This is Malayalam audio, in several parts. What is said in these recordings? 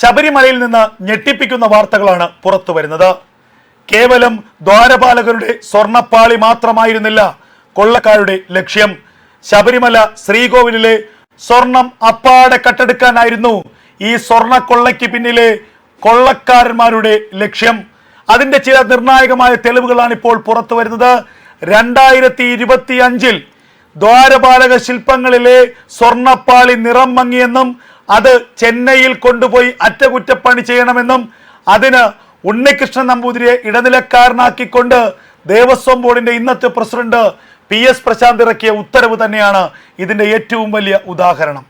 ശബരിമലയിൽ നിന്ന് ഞെട്ടിപ്പിക്കുന്ന വാർത്തകളാണ് പുറത്തു വരുന്നത്. കേവലം ദ്വാരപാലകരുടെ സ്വർണപ്പാളി മാത്രമായിരുന്നില്ല കൊള്ളക്കാരുടെ ലക്ഷ്യം. ശബരിമല ശ്രീകോവിലിലെ സ്വർണം അപ്പാടെ കട്ടെടുക്കാനായിരുന്നു ഈ സ്വർണ കൊള്ളയ്ക്ക് പിന്നിലെ കൊള്ളക്കാരന്മാരുടെ ലക്ഷ്യം. അതിന്റെ ചില നിർണായകമായ തെളിവുകളാണ് ഇപ്പോൾ പുറത്തു വരുന്നത്. രണ്ടായിരത്തി ഇരുപത്തി അഞ്ചിൽ ദ്വാരപാലക ശില്പങ്ങളിലെ സ്വർണപ്പാളി നിറം മങ്ങിയെന്നും അത് ചെന്നൈയിൽ കൊണ്ടുപോയി അറ്റകുറ്റപ്പണി ചെയ്യണമെന്നും അതിന് ഉണ്ണികൃഷ്ണൻ നമ്പൂതിരിയെ ഇടനിലക്കാരനാക്കിക്കൊണ്ട് ദേവസ്വം ബോർഡിന്റെ ഇന്നത്തെ പ്രസിഡന്റ് പി എസ് പ്രശാന്ത് ഇറക്കിയ ഉത്തരവ് തന്നെയാണ് ഇതിന്റെ ഏറ്റവും വലിയ ഉദാഹരണം.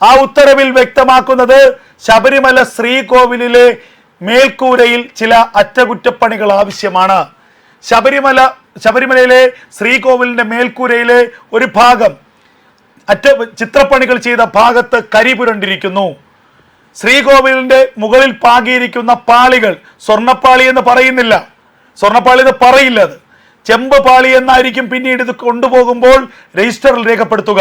ആ ഉത്തരവിൽ വ്യക്തമാക്കുന്നത് ശബരിമല ശ്രീകോവിലിലെ മേൽക്കൂരയിൽ ചില അറ്റകുറ്റപ്പണികൾ ആവശ്യമാണ്. ശബരിമല ശബരിമലയിലെ ശ്രീകോവിലിന്റെ മേൽക്കൂരയിലെ ഒരു ഭാഗം അറ്റ ചിത്രപ്പണികൾ ചെയ്ത ഭാഗത്ത് കരി പുരണ്ടിരിക്കുന്നു ശ്രീകോവിലിന്റെ മുകളിൽ പാകിയിരിക്കുന്ന പാളികൾ സ്വർണപ്പാളി എന്ന് പറയുന്നില്ല. സ്വർണപ്പാളി എന്ന് പറയില്ല അത്. ചെമ്പ് പാളി എന്നായിരിക്കും പിന്നീട് ഇത് കൊണ്ടുപോകുമ്പോൾ രജിസ്റ്ററിൽ രേഖപ്പെടുത്തുക.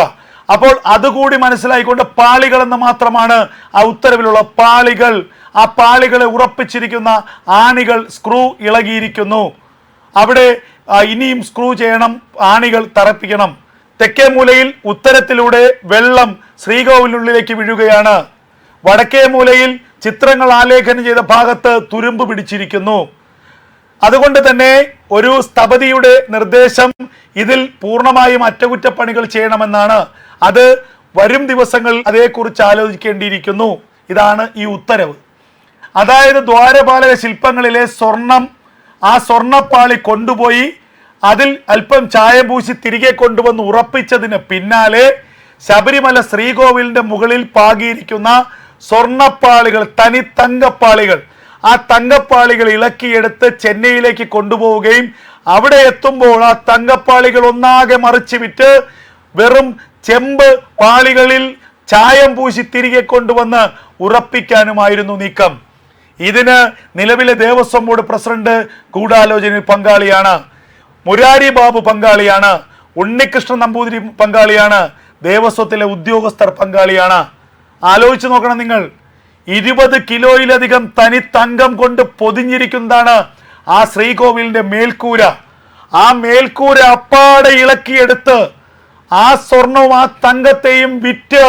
അപ്പോൾ അതുകൂടി മനസ്സിലായിക്കൊണ്ട് പാളികൾ എന്ന് മാത്രമാണ് ആ ഉത്തരവിലുള്ള പാളികൾ. ആ പാളികളെ ഉറപ്പിച്ചിരിക്കുന്ന ആണികൾ സ്ക്രൂ ഇളകിയിരിക്കുന്നു. അവിടെ ഇനിയും സ്ക്രൂ ചെയ്യണം ആണികൾ തറപ്പിക്കണം. തെക്കേ മൂലയിൽ ഉത്തരത്തിലൂടെ വെള്ളം ശ്രീകോവിലുള്ളിലേക്ക് വീഴുകയാണ്. വടക്കേ മൂലയിൽ ചിത്രങ്ങൾ ആലേഖനം ചെയ്ത ഭാഗത്ത് തുരുമ്പ് പിടിച്ചിരിക്കുന്നു. അതുകൊണ്ട് തന്നെ ഒരു സ്ഥപതിയുടെ നിർദ്ദേശം ഇതിൽ പൂർണമായും അറ്റകുറ്റപ്പണികൾ ചെയ്യണമെന്നാണ്. അത് വരും ദിവസങ്ങളിൽ അതേക്കുറിച്ച് ആലോചിക്കേണ്ടിയിരിക്കുന്നു. ഇതാണ് ഈ ഉത്തരവ്. അതായത് ദ്വാരപാലക ശില്പങ്ങളിലെ സ്വർണം ആ സ്വർണപ്പാളി കൊണ്ടുപോയി അതിൽ അല്പം ചായം പൂശി തിരികെ കൊണ്ടുവന്ന് ഉറപ്പിച്ചതിന് പിന്നാലെ ശബരിമല ശ്രീകോവിലിന്റെ മുകളിൽ പാകിയിരിക്കുന്ന സ്വർണപ്പാളികൾ തനി തങ്കപ്പാളികൾ. ആ തങ്കപ്പാളികൾ ഇളക്കിയെടുത്ത് ചെന്നൈയിലേക്ക് കൊണ്ടുപോവുകയും അവിടെ എത്തുമ്പോൾ ആ തങ്കപ്പാളികൾ ഒന്നാകെ മറിച്ച് വിറ്റ് വെറും ചെമ്പ് പാളികളിൽ ചായം പൂശി തിരികെ കൊണ്ടുവന്ന് ഉറപ്പിക്കാനുമായിരുന്നു നീക്കം. ഇതിന് നിലവിലെ ദേവസ്വം ബോർഡ് പ്രസിഡന്റ് ഗൂഢാലോചനയിൽ പങ്കാളിയാണ് മുരാരി ബാബു പങ്കാളിയാണ് ഉണ്ണികൃഷ്ണൻ നമ്പൂതിരി പങ്കാളിയാണ് ദേവസ്വത്തിലെ ഉദ്യോഗസ്ഥർ പങ്കാളിയാണ്. ആലോചിച്ച് നോക്കണം നിങ്ങൾ. ഇരുപത് കിലോയിലധികം തനി തങ്കം കൊണ്ട് പൊതിഞ്ഞിരിക്കുന്നതാണ് ആ ശ്രീകോവിലിന്റെ മേൽക്കൂര. ആ മേൽക്കൂര അപ്പാടെ ഇളക്കിയെടുത്ത് ആ സ്വർണവും ആ തങ്കത്തെയും വിറ്റ്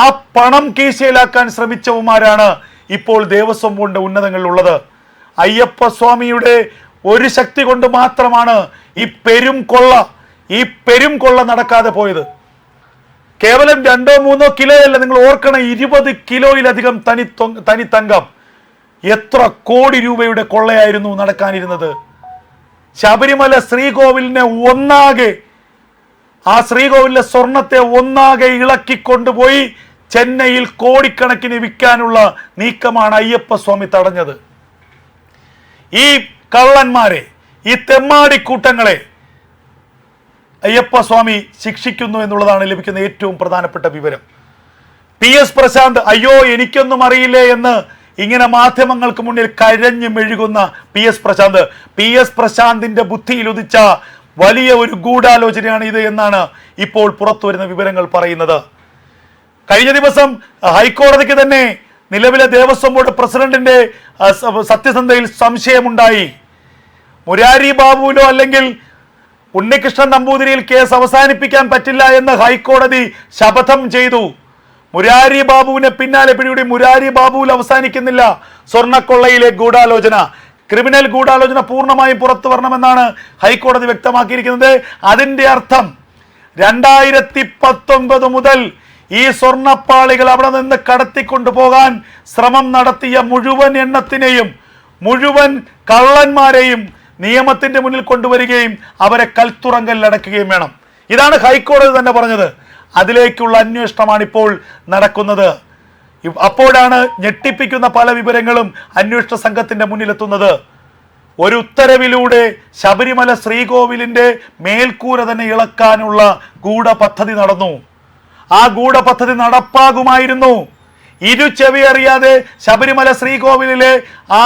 ആ പണം കീശയിലാക്കാൻ ശ്രമിച്ചവന്മാരാണ് ഇപ്പോൾ ദേവസ്വം കൊണ്ട് ഉന്നതങ്ങളിലുള്ളത്. അയ്യപ്പ സ്വാമിയുടെ ഒരു ശക്തി കൊണ്ട് മാത്രമാണ് ഈ പെരും കൊള്ള ഈ പെരും കൊള്ള നടക്കാതെ പോയത്. കേവലം രണ്ടോ മൂന്നോ കിലോ അല്ല നിങ്ങൾ ഓർക്കണം ഇരുപത് കിലോയിലധികം തനി തനി തങ്കം. എത്ര കോടി രൂപയുടെ കൊള്ളയായിരുന്നു നടക്കാനിരുന്നത്. ശബരിമല ശ്രീകോവിലിനെ ഒന്നാകെ ആ ശ്രീകോവിലിലെ സ്വർണത്തെ ഒന്നാകെ ഇളക്കി കൊണ്ടുപോയി ചെന്നൈയിൽ കോടിക്കണക്കിന് വിൽക്കാനുള്ള നീക്കമാണ് അയ്യപ്പസ്വാമി തടഞ്ഞത്. ഈ കള്ളന്മാരെ ഈ തെമ്മാടിക്കൂട്ടങ്ങളെ അയ്യപ്പസ്വാമി ശിക്ഷിക്കുന്നു എന്നുള്ളതാണ് ലഭിക്കുന്ന ഏറ്റവും പ്രധാനപ്പെട്ട വിവരം. പി എസ് പ്രശാന്ത് അയ്യോ എനിക്കൊന്നും അറിയില്ലേ എന്ന് ഇങ്ങനെ മാധ്യമങ്ങൾക്ക് മുന്നിൽ കരഞ്ഞു മെഴുകുന്ന P S Prashanth. P S പ്രശാന്തിന്റെ ബുദ്ധിയിൽ ഉദിച്ച വലിയ ഒരു ഗൂഢാലോചനയാണ് ഇത് എന്നാണ് ഇപ്പോൾ പുറത്തു വരുന്ന വിവരങ്ങൾ പറയുന്നത്. കഴിഞ്ഞ ദിവസം ഹൈക്കോടതിക്ക് തന്നെ നിലവിലെ ദേവസ്വം ബോർഡ് പ്രസിഡന്റിന്റെ സത്യസന്ധയിൽ സംശയമുണ്ടായി. മുരാരി ബാബുവിലോ അല്ലെങ്കിൽ ഉണ്ണികൃഷ്ണൻ നമ്പൂതിരിയിൽ കേസ് അവസാനിപ്പിക്കാൻ പറ്റില്ല എന്ന് ഹൈക്കോടതി ശപഥം ചെയ്തു. മുരാരി ബാബുവിനെ പിന്നാലെ പിടികൂടി മുരാരി ബാബുവിൽ അവസാനിക്കുന്നില്ല. സ്വർണക്കൊള്ളയിലെ ഗൂഢാലോചന. ക്രിമിനൽ ഗൂഢാലോചന പൂർണമായും പുറത്തു വരണമെന്നാണ് ഹൈക്കോടതി വ്യക്തമാക്കിയിരിക്കുന്നത്. അതിന്റെ അർത്ഥം രണ്ടായിരത്തി പത്തൊൻപത് മുതൽ ഈ സ്വർണപ്പാളികൾ അവിടെ നിന്ന് കടത്തിക്കൊണ്ടുപോകാൻ ശ്രമം നടത്തിയ മുഴുവൻ എണ്ണത്തിനെയും മുഴുവൻ കള്ളന്മാരെയും നിയമത്തിന്റെ മുന്നിൽ കൊണ്ടുവരികയും അവരെ കൽത്തുറങ്കലിൽ അടക്കുകയും വേണം. ഇതാണ് ഹൈക്കോടതി തന്നെ പറഞ്ഞത്. അതിലേക്കുള്ള അന്വേഷണമാണ് ഇപ്പോൾ നടക്കുന്നത് അപ്പോഴാണ് ഞെട്ടിപ്പിക്കുന്ന പല വിവരങ്ങളും അന്വേഷണ സംഘത്തിന്റെ മുന്നിലെത്തുന്നത്. ഒരു ഉത്തരവിലൂടെ ശബരിമല ശ്രീകോവിലിന്റെ മേൽക്കൂര തന്നെ ഇളക്കാനുള്ള ഗൂഢപദ്ധതി നടന്നു. ആ ഗൂഢപദ്ധതി നടപ്പാകുമായിരുന്നു. ഇരു ചെവി അറിയാതെ ശബരിമല ശ്രീകോവിലിലെ ആ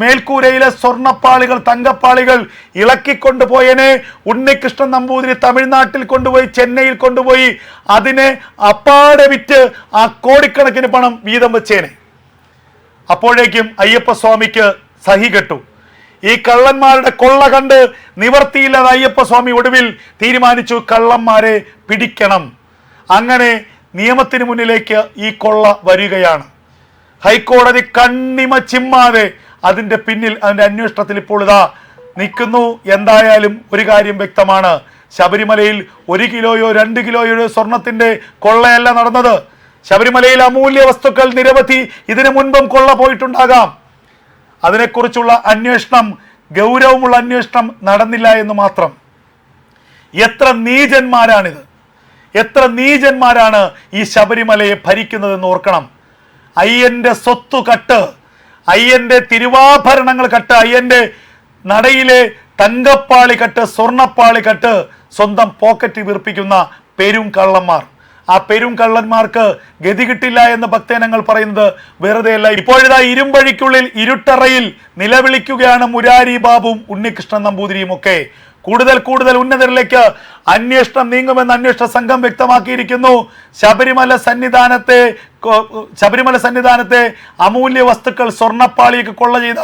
മേൽക്കൂരയിലെ സ്വർണപ്പാളികൾ തങ്കപ്പാളികൾ ഇളക്കിക്കൊണ്ടുപോയനെ ഉണ്ണികൃഷ്ണൻ നമ്പൂതിരി തമിഴ്നാട്ടിൽ കൊണ്ടുപോയി ചെന്നൈയിൽ കൊണ്ടുപോയി. അതിനെ അപ്പാടെ വിറ്റ് ആ കോടിക്കണക്കിന് പണം വീതം വെച്ചേനെ. അപ്പോഴേക്കും അയ്യപ്പസ്വാമിക്ക് സഹി കെട്ടു. ഈ കള്ളന്മാരുടെ കൊള്ള കണ്ട് നിവർത്തിയില്ലാതെ അയ്യപ്പസ്വാമി ഒടുവിൽ തീരുമാനിച്ചു കള്ളന്മാരെ പിടിക്കണം. അങ്ങനെ നിയമത്തിന് മുന്നിലേക്ക് ഈ കൊള്ള വരികയാണ്. ഹൈക്കോടതി കണ്ണിമ ചിമ്മാതെ അതിന്റെ പിന്നിൽ അതിന്റെ അന്വേഷണത്തിൽ ഇപ്പോൾ ഇതാ നിൽക്കുന്നു. എന്തായാലും ഒരു കാര്യം വ്യക്തമാണ്. ശബരിമലയിൽ ഒരു കിലോയോ രണ്ട് കിലോയോ സ്വർണത്തിന്റെ കൊള്ളയല്ല നടന്നത്. ശബരിമലയിൽ അമൂല്യ വസ്തുക്കൾ നിരവധി ഇതിനു മുൻപും കൊള്ള പോയിട്ടുണ്ടാകാം. അതിനെക്കുറിച്ചുള്ള അന്വേഷണം ഗൗരവമുള്ള അന്വേഷണം നടന്നില്ല എന്ന് മാത്രം. എത്ര നീചന്മാരാണിത്? എത്ര നീചന്മാരാണ് ഈ ശബരിമലയെ ഭരിക്കുന്നതെന്ന് ഓർക്കണം. അയ്യന്റെ സ്വത്തു കട്ട് അയ്യന്റെ തിരുവാഭരണങ്ങൾ കട്ട് അയ്യന്റെ നടയിലെ തങ്കപ്പാളി കട്ട് സ്വർണപ്പാളി കട്ട് സ്വന്തം പോക്കറ്റ് വീർപ്പിക്കുന്ന പെരും കള്ളന്മാർ ആ പെരും കള്ളന്മാർക്ക് ഗതി കിട്ടില്ല എന്ന് ഭക്തജനങ്ങൾ പറയുന്നത് വെറുതെയല്ല. ഇപ്പോഴിതാ ഇരുമ്പഴിക്കുള്ളിൽ ഇരുട്ടറയിൽ നിലവിളിക്കുകയാണ് മുരാരി ബാബും ഉണ്ണികൃഷ്ണൻ നമ്പൂതിരിയും ഒക്കെ. കൂടുതൽ കൂടുതൽ ഉന്നതരിലേക്ക് അന്വേഷണം നീങ്ങുമെന്ന് അന്വേഷണ സംഘം വ്യക്തമാക്കിയിരിക്കുന്നു. ശബരിമല സന്നിധാനത്തെ ശബരിമല സന്നിധാനത്തെ അമൂല്യ വസ്തുക്കൾ സ്വർണപ്പാളിയൊക്കെ കൊള്ള ചെയ്ത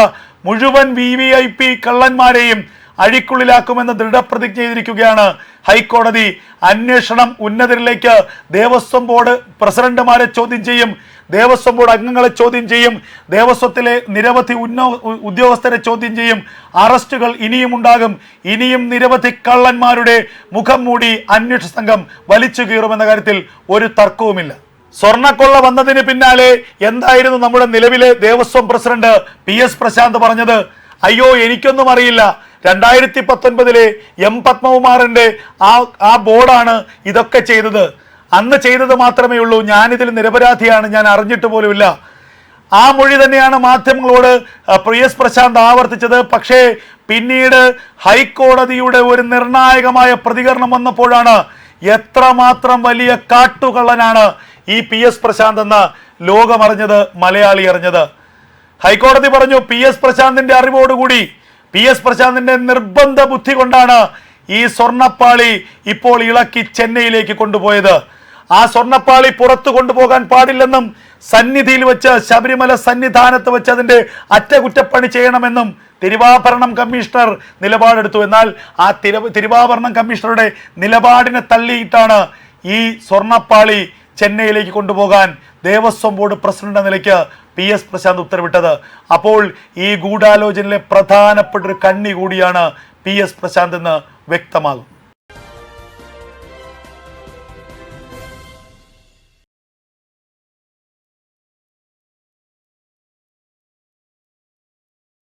മുഴുവൻ വി വി ഐ പി കള്ളന്മാരെയും അഴിക്കുള്ളിലാക്കുമെന്ന് ദൃഢപ്രതിജ്ഞ ചെയ്തിരിക്കുകയാണ് ഹൈക്കോടതി. അന്വേഷണം ഉന്നതരിലേക്ക് ദേവസ്വം ബോർഡ് പ്രസിഡന്റുമാരെ ചോദ്യം ചെയ്യും. ദേവസ്വം ബോർഡ് അംഗങ്ങളെ ചോദ്യം ചെയ്യും. ദേവസ്വത്തിലെ നിരവധി ഉന്നോ ഉദ്യോഗസ്ഥരെ ചോദ്യം ചെയ്യും. അറസ്റ്റുകൾ ഇനിയും ഉണ്ടാകും. ഇനിയും നിരവധി കള്ളന്മാരുടെ മുഖം മൂടി അന്വേഷണ സംഘം വലിച്ചു കീറുമെന്ന കാര്യത്തിൽ ഒരു തർക്കവുമില്ല. സ്വർണക്കൊള്ള വന്നതിന് പിന്നാലെ എന്തായിരുന്നു നമ്മുടെ നിലവിലെ Devaswom president P S Prashanth പറഞ്ഞത്? അയ്യോ എനിക്കൊന്നും അറിയില്ല. രണ്ടായിരത്തി പത്തൊൻപതിലെ എം പത്മകുമാറിന്റെ ആ ആ ബോർഡാണ് ഇതൊക്കെ ചെയ്തത്. അന്ന് ചെയ്തത് മാത്രമേ ഉള്ളൂ. ഞാനിതിൽ നിരപരാധിയാണ്. ഞാൻ അറിഞ്ഞിട്ട് പോലുമില്ല. ആ മൊഴി തന്നെയാണ് മാധ്യമങ്ങളോട് പ്രിയ എസ് പ്രശാന്ത് ആവർത്തിച്ചത്. പക്ഷേ പിന്നീട് ഹൈക്കോടതിയുടെ ഒരു നിർണായകമായ പ്രതികരണം വന്നപ്പോഴാണ് എത്രമാത്രം വലിയ കാട്ടുകള്ളനാണ് ഈ പി എസ് പ്രശാന്ത് എന്ന് ലോകമറിഞ്ഞത് മലയാളി അറിഞ്ഞത്. ഹൈക്കോടതി പറഞ്ഞു പി എസ് പ്രശാന്തിന്റെ അറിവോടുകൂടി പി എസ് പ്രശാന്തിന്റെ നിർബന്ധ ബുദ്ധി കൊണ്ടാണ് ഈ സ്വർണപ്പാളി ഇപ്പോൾ ഇളക്കി ചെന്നൈയിലേക്ക് കൊണ്ടുപോയത്. ആ സ്വർണപ്പാളി പുറത്തു കൊണ്ടുപോകാൻ പാടില്ലെന്നും സന്നിധിയിൽ വെച്ച് ശബരിമല സന്നിധാനത്ത് വെച്ച് അതിന്റെ അറ്റകുറ്റപ്പണി ചെയ്യണമെന്നും തിരുവാഭരണം കമ്മീഷണർ നിലപാടെടുത്തു. എന്നാൽ ആ തിരു തിരുവാഭരണം കമ്മീഷണറുടെ നിലപാടിനെ തള്ളിയിട്ടാണ് ഈ സ്വർണപ്പാളി ചെന്നൈയിലേക്ക് കൊണ്ടുപോകാൻ ദേവസ്വം ബോർഡ് പ്രസിഡന്റ് നിലയ്ക്ക് പി എസ് പ്രശാന്ത് ഉത്തരവിട്ടത്. അപ്പോൾ ഈ ഗൂഢാലോചനയിലെ പ്രധാനപ്പെട്ട ഒരു കണ്ണി കൂടിയാണ് പി എസ് പ്രശാന്ത് എന്ന് വ്യക്തമാകും.